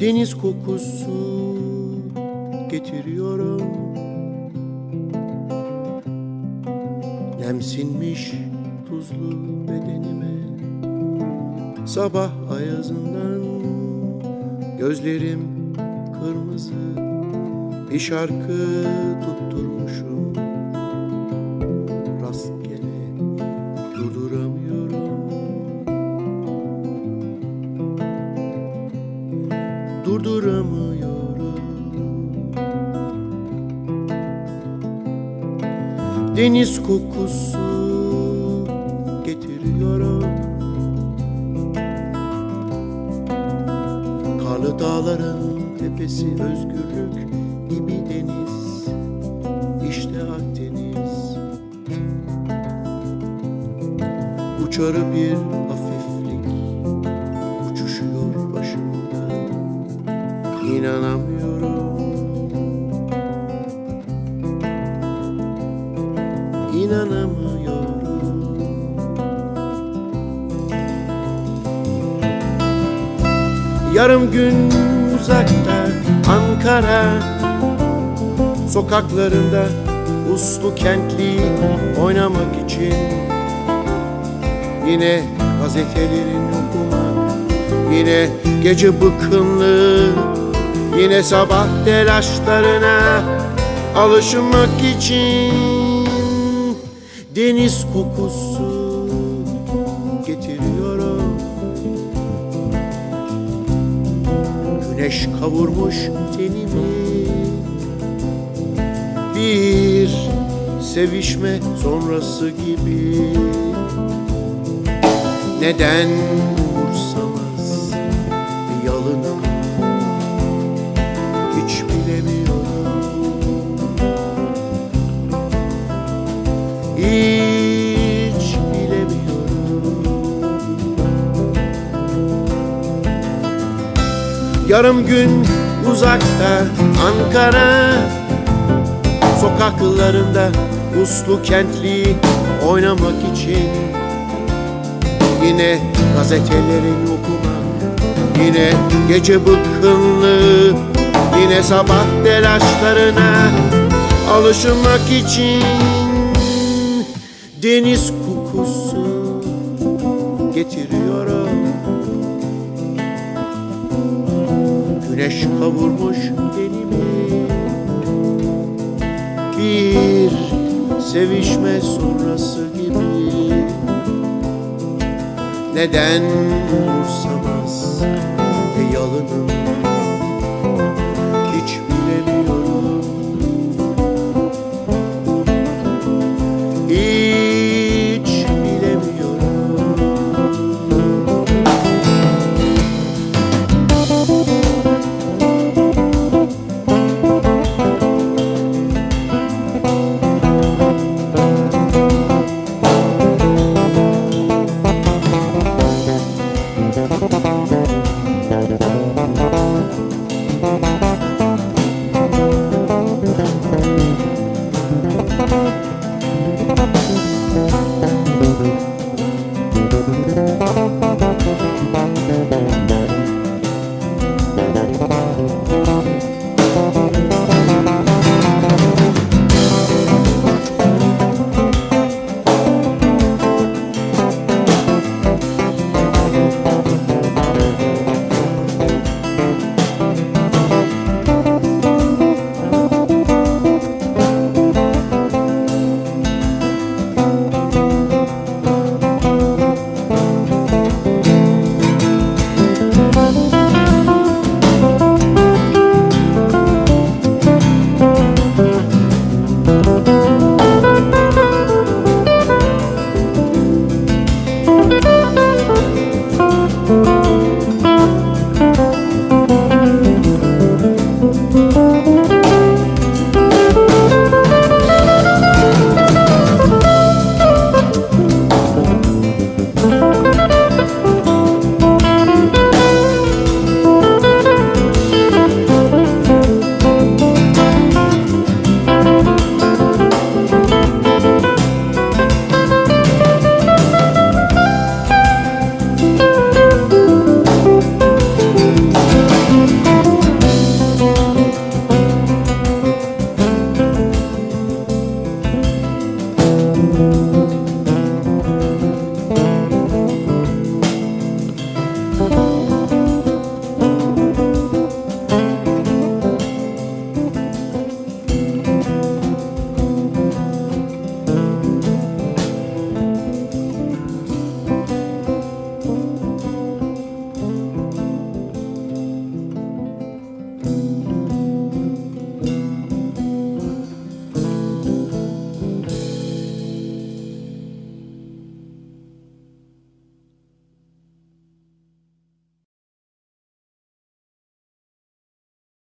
Deniz kokusu getiriyorum. Nemsinmiş tuzlu bedenime. Sabah ayazından gözlerim kırmızı. Bir şarkı tutturmuşum Deniz kokusu getiriyorum Karlı dağların tepesi özgürlük gibi deniz İşte Akdeniz. Uçarı bir hafiflik Uçuşuyor başımda İnanamıyorum İnanamıyorum. Yarım gün uzakta Ankara Sokaklarında uslu kentli oynamak için. Yine gazetelerin okumak Yine gece bıkkınlığı Yine sabah telaşlarına Alışmak için Deniz kokusu getiriyorum. Güneş kavurmuş tenimi. Bir sevişme sonrası gibi. Neden umursamaz bir yalınım Yarım gün uzakta Ankara Sokaklarında uslu kentli oynamak için. Yine gazetelerin okumak Yine gece bıkkınlığı Yine sabah telaşlarına Alışmak için. Deniz kokusu getiriyorum Güneş kavurmuş tenimi Bir sevişme sonrası gibi. Neden umursamaz ve yalınım